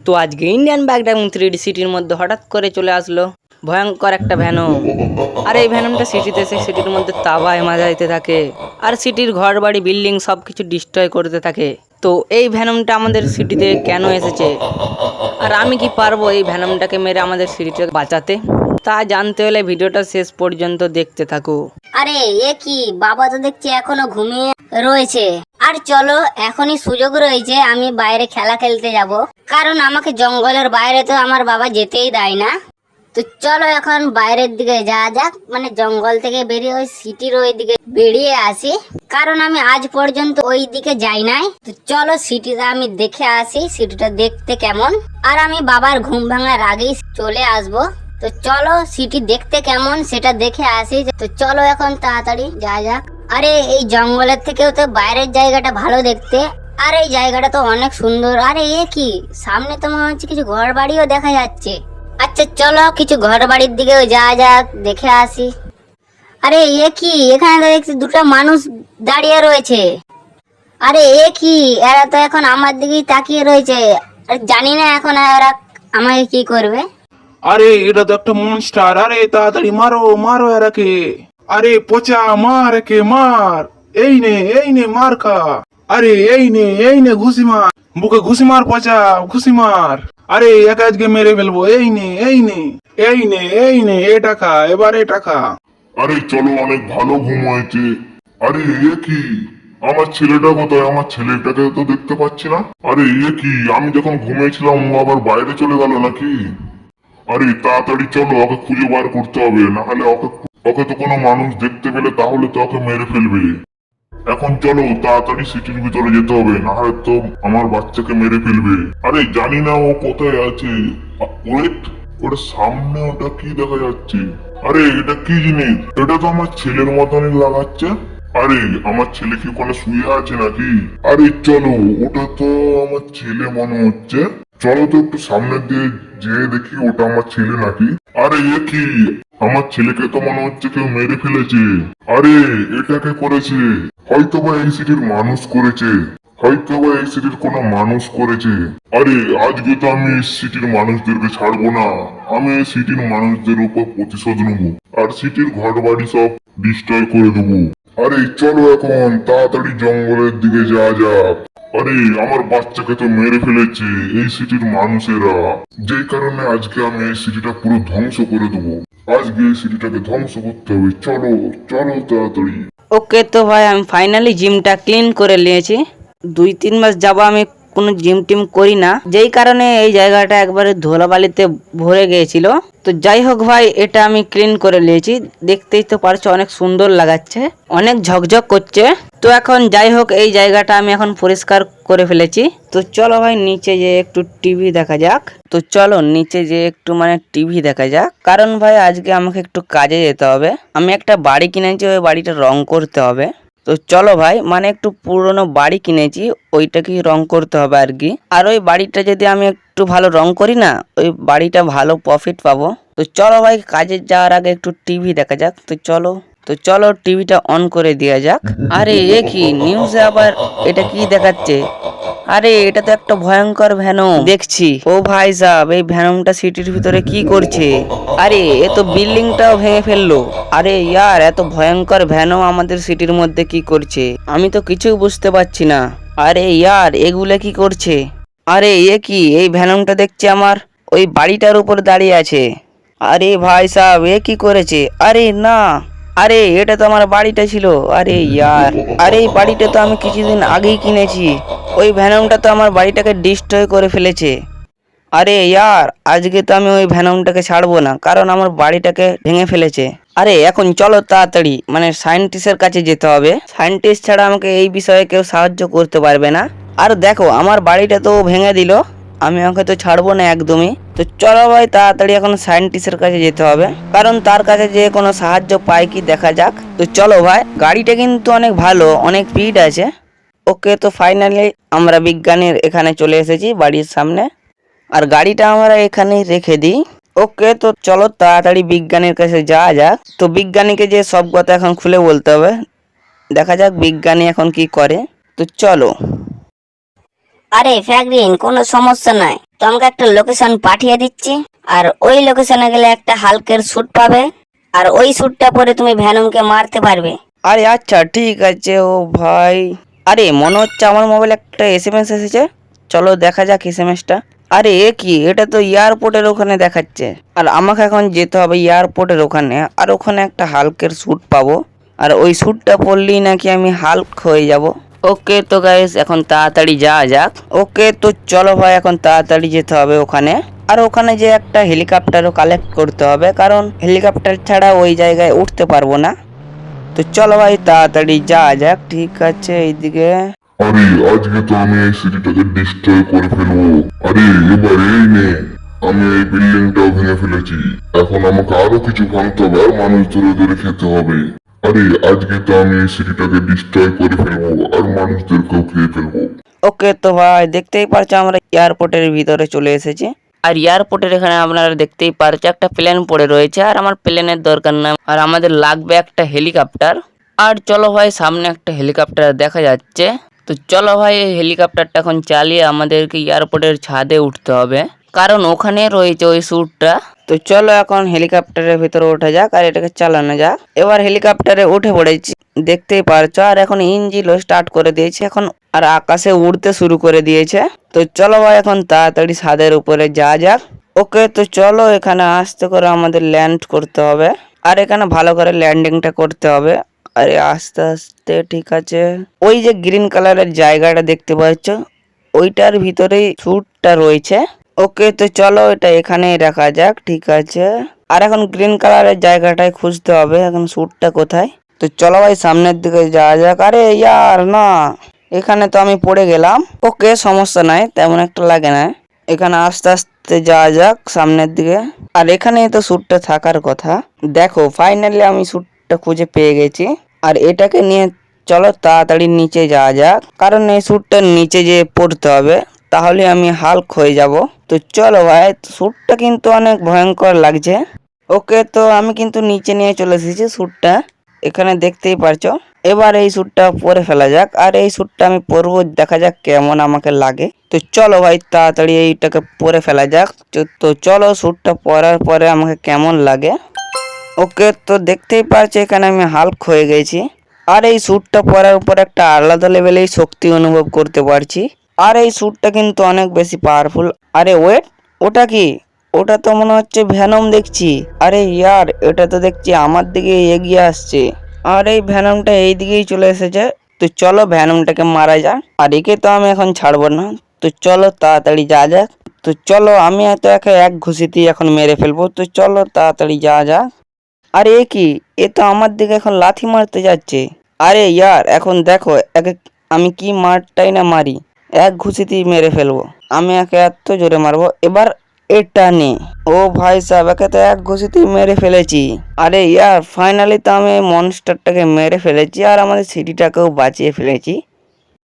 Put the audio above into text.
তো আজকে Indian ব্যাকড্রাগন three সিটির মধ্যে হঠাৎ করে চলে আসলো। ভয়ঙ্কর একটা ভ্যানম আর এই ভ্যানমটা সিটিতে এসে সিটির মধ্যে তাবায় মাজা দিতে থাকে। আর সিটির ঘর বাড়ি বিল্ডিং সব কিছু ডিস্ট্রয় করতে থাকে। তো এই ভ্যানমটা আমাদের সিটিতে কেন এসেছে? আর আমি কি পারব এই ভ্যানমটাকে মেরে আমাদের সিটিটাকে বাঁচাতে? তা জানতে হলে ভিডিওটা শেষ পর্যন্ত দেখতে থাকো। আরে, এ কি? বাবা তো দেখছি এখনও ঘুমিয়ে রয়েছে। আর চলো, এখনই সুযোগ রয়েছে, আমি বাইরে খেলা খেলতে যাব। কারণ আমাকে জঙ্গলের বাইরে তো আমার বাবা যেতেই দেয় না। তো চলো এখন বাইরের দিকে যাওয়া যাক। মানে জঙ্গল থেকে বেরিয়ে ওই সিটির ওই দিকে বেরিয়ে আসি। কারণ আমি আজ পর্যন্ত ওই দিকে যাই নাই। তো চলো সিটিটা আমি দেখে আসি, সিটিটা দেখতে কেমন। আর আমি বাবার ঘুম ভাঙার আগেই চলে আসব। তো চলো সিটি দেখতে কেমন, সেটা দেখে আসি। তো চলো এখন তাড়াতাড়ি যা যাক। আরে, এই জঙ্গলের থেকেও তো বাইরের জায়গাটা ভালো দেখতে। আর এই জায়গাটা তো অনেক সুন্দর। আরে, এ কি? সামনে তো মনে হচ্ছে কিছু ঘর বাড়িও দেখা যাচ্ছে। আচ্ছা চলো কিছু ঘর বাড়ির দিকেও যাওয়া যাক, দেখে আসি। আরে, এ কি? এখানে তো দেখছি দুটো মানুষ দাঁড়িয়ে রয়েছে। আরে, এ কি? এরা তো এখন আমার দিকেই তাকিয়ে রয়েছে। আর জানি না এখন এরা আমাকে কি করবে। আরে, এটা তো একটা মনস্টার আরে, তাড়াতাড়ি মারো মারো এরাকে। আরে পচা মার একে মার। এই নে এই নে মার খা আরে এই নে এই নে ঘুষি মার। বুকে ঘুষি মার পচা, ঘুষি মার। আরে এক আজকে মেরে ফেলব। এই নে এই নে এই নে এই নে এটা খা এবার এটা খা আরে চলো অনেক ভালো ঘুম হয়েছে আরে এ কি? আমার ছেলেটা কোথায়? আমার ছেলেটাকে তো দেখতে পাচ্ছি না। আরে এ কি? আমি যখন ঘুমিয়েছিলাম, ও আবার বাইরে চলে গেল নাকি? আরে তাড়াতাড়ি চলো, ওকে খুঁজে বার করতে হবে না হলে ওকে ওকে তো কোনো মানুষ দেখতে পেলে তাহলে তো ওকে মেরে ফেলবে। এখন চলো, তাড়াতাড়ি সিটির ভিতরে যেতে হবে না হলে তো আমার বাচ্চাকে মেরে ফেলবে। আরে, জানি না ও কোথায় আছে। ওয়েট ওটা সামনে ওটা কি দেখা যাচ্ছে? আরে, এটা কি জিনিস? এটা তো আমার ছেলের মতনই লাগাচ্ছে। আরে, আমার ছেলে কি ওখানে শুয়ে আছে নাকি? আরে, চলো, ওটা তো আমার ছেলে মনে হচ্ছে। চলো তো একটু সামনের দিয়ে যেয়ে দেখি ওটা আমার ছেলে নাকি? আরে এ কি? আমার ছেলেকে তো মনে হচ্ছে কেউ মেরে ফেলেছে। আরে এটাকে করেছে? হয়তো বা এই সিটির মানুষ করেছে। হয়তো বা এই সিটির কোনো মানুষ করেছে। আরে, আজকে তো আমি এই সিটির মানুষদেরকে ছাড়বো না। আমি এই সিটির মানুষদের উপর প্রতিশোধ নেব। আর সিটির ঘর বাড়ি সব ডিস্ট্রয় করে দেবো। আরে চলো এখন, তাড়াতাড়ি জঙ্গলের দিকে যাওয়া যাক। আরে, আমার বাচ্চাকে তো মেরে ফেলেছে, এই সিটির মানুষেরা। যে কারণে আজকে আমি এই সিটিটা পুরো ধ্বংস করে দেবো। আজকে এই সিটিটাকে ধ্বংস করতে হবে। চলো চলো তাড়াতাড়ি। ওকে তো ভাই, আমি ফাইনালি জিমটা ক্লিন করে নিয়েছি। দুই, তিন মাস যাব আমি কোনো জিম টিম করি না। যেই কারণে এই জায়গাটা একবারে ধুলাবালিতে ভরে গিয়েছিল। তো যাই হোক ভাই, এটা আমি ক্লিন করে নিয়েছি। দেখতেই তো পারছ, অনেক সুন্দর লাগাচ্ছে। অনেক ঝকঝক করছে। তো এখন যাই হোক, এই জায়গাটা আমি এখন পরিষ্কার করে ফেলেছি। তো চলো ভাই, নিচে যে একটু টিভি দেখা যাক। তো চলো, নিচে যে একটু মানে টিভি দেখা যাক। কারণ ভাই, আজকে আমাকে একটু কাজে যেতে হবে। আমি একটা বাড়ি কিনেছি, ওই বাড়িটা রং করতে হবে। তো চলো ভাই মানে একটু পুরনো বাড়ি কিনেছি, ওইটাকেই রং করতে হবে আর কি। আর ওই বাড়িটা যদি আমি একটু ভালো রং করি না, ওই বাড়িটা ভালো প্রফিট পাবো। তো চলো ভাই, কাজে যাওয়ার আগে একটু টিভি দেখা যাক। তো চলো। তো চলো টিভিটা অন করে দেওয়া যাক। আরে, এ কি নিউজে আবার এটা কি দেখাচ্ছে? আরে, এটা তো একটা ভয়ঙ্কর ভ্যানম। দেখছি। ও ভাই সাহেব, এই ভ্যানমটা সিটির ভিতরে কি করছে? আরে, এ তো বিল্ডিংটাও ভেঙে ফেলল। আরে ইয়ার, এত ভয়ঙ্কর ভ্যানম আমাদের সিটির মধ্যে কি করছে? আমি তো কিছুই বুঝতে পারছি না। আরে ইয়ার, এগুলো কি করছে? আরে, এ কি, এই ভ্যানমটা দেখছি আমার? ওই বাড়িটার উপর দাঁড়িয়ে আছে। আরে ভাই সাহেব, এ কি করেছে? আরে না। আরে, এটা তো আমার বাড়িটা ছিল। আরে ইয়ার, আরে এই বাড়িটা তো আমি কিছুদিন আগেই কিনেছি। ওই ভ্যানমটা তো আমার বাড়িটাকে ডিস্ট্রয় করে ফেলেছে। আরে ইয়ার, আজকে তো আমি ওই ভ্যানমটাকে ছাড়বো না, কারণ আমার বাড়িটাকে ভেঙে ফেলেছে। আরে, এখন চলো তাড়াতাড়ি মানে সায়েন্টিস্টের কাছে যেতে হবে। সায়েন্টিস্ট ছাড়া আমাকে এই বিষয়ে কেউ সাহায্য করতে পারবে না। আর দেখো, আমার বাড়িটা তো ভেঙে দিল। আমি ওকে তো ছাড়বো না একদমই। তো চলো ভাই, তাড়াতাড়ি এখন সায়েন্টিস্টের কাছে যেতে হবে। কারণ তার কাছে যে কোনো সাহায্য পাই কি দেখা যাক। তো চলো ভাই, গাড়িটা কিন্তু অনেক ভালো, অনেক স্পিড আছে। ওকে তো ফাইনালি আমরা বিজ্ঞানীর এখানে চলে এসেছি বাড়ির সামনে। আর গাড়িটা আমরা এখানেই রেখে দিই। ওকে তো চলো তাড়াতাড়ি বিজ্ঞানীর কাছে যাওয়া যাক। তো বিজ্ঞানীকে যে সব কথা এখন খুলে বলতে হবে। দেখা যাক বিজ্ঞানী এখন কি করে। তো চলো। আরে ফ্যাগরিন, কোনো সমস্যা নাই। তোমাকে একটা লোকেশন পাঠিয়ে দিচ্ছি। আর ওই লোকেশনে গেলে একটা হালকের স্যুট পাবে। আর ওই স্যুটটা পরে তুমি ভ্যানমকে মারতে পারবে। আরে আচ্ছা ঠিক আছে, ও ভাই। আরে, মনে হচ্ছে আমার মোবাইলে একটা এসএমএস এসেছে। চলো দেখা যাক এস এম আরে, এ কি? এটা তো এয়ারপোর্টের ওখানে দেখাচ্ছে। আর আমাকে এখন যেতে হবে এয়ারপোর্টের ওখানে। আর ওখানে একটা হালকের স্যুট পাবো। আর ওই স্যুটটা পরলেই নাকি আমি হাল্ক হয়ে যাব। ওকে তো গাইস এখন তাড়াতাড়ি যাওয়া যাক। ওকে তো চলো ভাই, এখন তাড়াতাড়ি যেতে হবে ওখানে। আর ওখানে যে একটা হেলিকপ্টারও কালেক্ট করতে হবে, কারণ হেলিকপ্টার ছাড়া ওই জায়গায় উঠতে পারব না। তো চলো ভাই, তাড়াতাড়ি যাওয়া যাক, ঠিক আছে, এইদিকে। আরে, আজকে তো আমি এই সিটিটাকে ডিস্ট্রয় করে ফেলব। আরে, এবার এই নে, আমি এই বিল্ডিংটাও ভেঙে ফেলেছি। এখন আমাকে আরও কিছু ভাঙতে হবে, আর মানুষ ধরে ধরে খেতে হবে। আরে, আজকে তো আমি এই সিটিটাকে ডিস্ট্রয় করে ফেলব আর মানুষদেরকেও খেয়ে ফেলব। ওকে, তো ভাই, দেখতেই পারছ আমরা এয়ারপোর্টের ভিতরে চলে এসেছি। আর এয়ারপোর্টের এখানে আপনারা দেখতেই পারছ, একটা প্লেন পড়ে রয়েছে, আর আমার প্লেনের দরকার না আর আমাদের লাগবে একটা হেলিকপ্টার আর চলো ভাই, সামনে একটা হেলিকপ্টার দেখা যাচ্ছে। তো চলো ভাই, এই হেলিকপ্টারটা এখন চালিয়ে আমাদেরকে এয়ারপোর্টের ছাদে উঠতে হবে। কারণ ওখানে রয়েছে ওই স্যুটটা। তো চলো এখন হেলিকপ্টারের ভিতরে ওঠা যাক আর এটাকে চালানো যাক। এবার হেলিকপ্টারে উঠে পড়েছি। দেখতেই পারছ, আর এখন ইঞ্জিনও স্টার্ট করে দিয়েছে। এখন আর আকাশে উড়তে শুরু করে দিয়েছে। তো চলো ভাই, এখন তাড়াতাড়ি ছাদের উপরে যা যাক। ওকে, তো চলো এখানে আস্তে করে আমাদের ল্যান্ড করতে হবে। আর এখানে ভালো করে ল্যান্ডিংটা করতে হবে। আরে আস্তে আস্তে, ঠিক আছে। ওই যে গ্রিন কালারের জায়গাটা দেখতে পাচ্ছ, ওইটার ভিতরেই স্যুটটা রয়েছে। ওকে, তো চলো এটা এখানেই রাখা যাক, ঠিক আছে। আর এখন গ্রিন কালারের জায়গাটায় খুঁজতে হবে, এখন স্যুটটা কোথায়? তো চলো ভাই, সামনের দিকে যাওয়া যাক। আরে ইয়ার, না। এখানে তো আমি পড়ে গেলাম। ওকে, সমস্যা নাই, তেমন একটা লাগে না। এখানে আস্তে আস্তে যাওয়া যাক, সামনের দিকে। আর এখানেই তো স্যুটটা থাকার কথা। দেখো ফাইনালি আমি স্যুটটা খুঁজে পেয়ে গেছি। আর এটাকে নিয়ে চলো তাড়াতাড়ি নিচে যাওয়া যাক। কারণ এই স্যুটটার নিচে যে পড়তে হবে, তাহলে আমি হাল্ক হয়ে যাব। তো চলো ভাই স্যুটটা কিন্তু অনেক ভয়ঙ্কর লাগছে। ওকে, তো আমি কিন্তু নিচে নিয়ে চলে এসেছি স্যুটটা। এখানে দেখতেই পারছ। এবার এই স্যুটটা পরে ফেলা যাক, আর এই স্যুটটা আমি পরবো, দেখা যাক কেমন আমাকে লাগে। তো চলো ভাই, তাড়াতাড়ি এইটাকে পরে ফেলা যাক। তো- চলো স্যুটটা পরার পরে আমাকে কেমন লাগে। ওকে, তো দেখতেই পারছ, এখানে আমি হাল্ক হয়ে গেছি। আর এই স্যুটটা পরার উপর একটা আলাদা লেভেলেই শক্তি অনুভব করতে পারছি। আর এই স্যুটটা কিন্তু অনেক বেশি পাওয়ারফুল আরে ওয়েট ওটা কি? ওটা তো মনে হচ্ছে ভ্যানম দেখছি। আরে ইয়ার, এটা তো দেখছি আমার দিকে এগিয়ে আসছে। আর এই ভ্যানমটা এই দিকেই চলে এসেছে। তো চলো ভ্যানমটাকে মারা যাক। আর একে তো আমি এখন ছাড়বো না। তো চলো তাড়াতাড়ি যা যাক। তো চলো আমি এত একে এক ঘুষিতেই এখন মেরে ফেলব। তো চলো তাড়াতাড়ি যা যাক। আরে এ কি? এ তো আমার দিকে এখন লাথি মারতে যাচ্ছে। আরে ইয়ার, এখন দেখো একে আমি কি মারটাই না মারি। এক ঘুষিতেই মেরে ফেলব। আমি একে এত জোরে মারবো, এবার এটা নে। ও ভাই সাহেব, একে তো এক ঘুষিতেই মেরে ফেলেছি। আরে ইয়ার ফাইনালি তো আমি মনস্টারটাকে মেরে ফেলেছি আর আমাদের সিটিটাকেও বাঁচিয়ে ফেলেছি।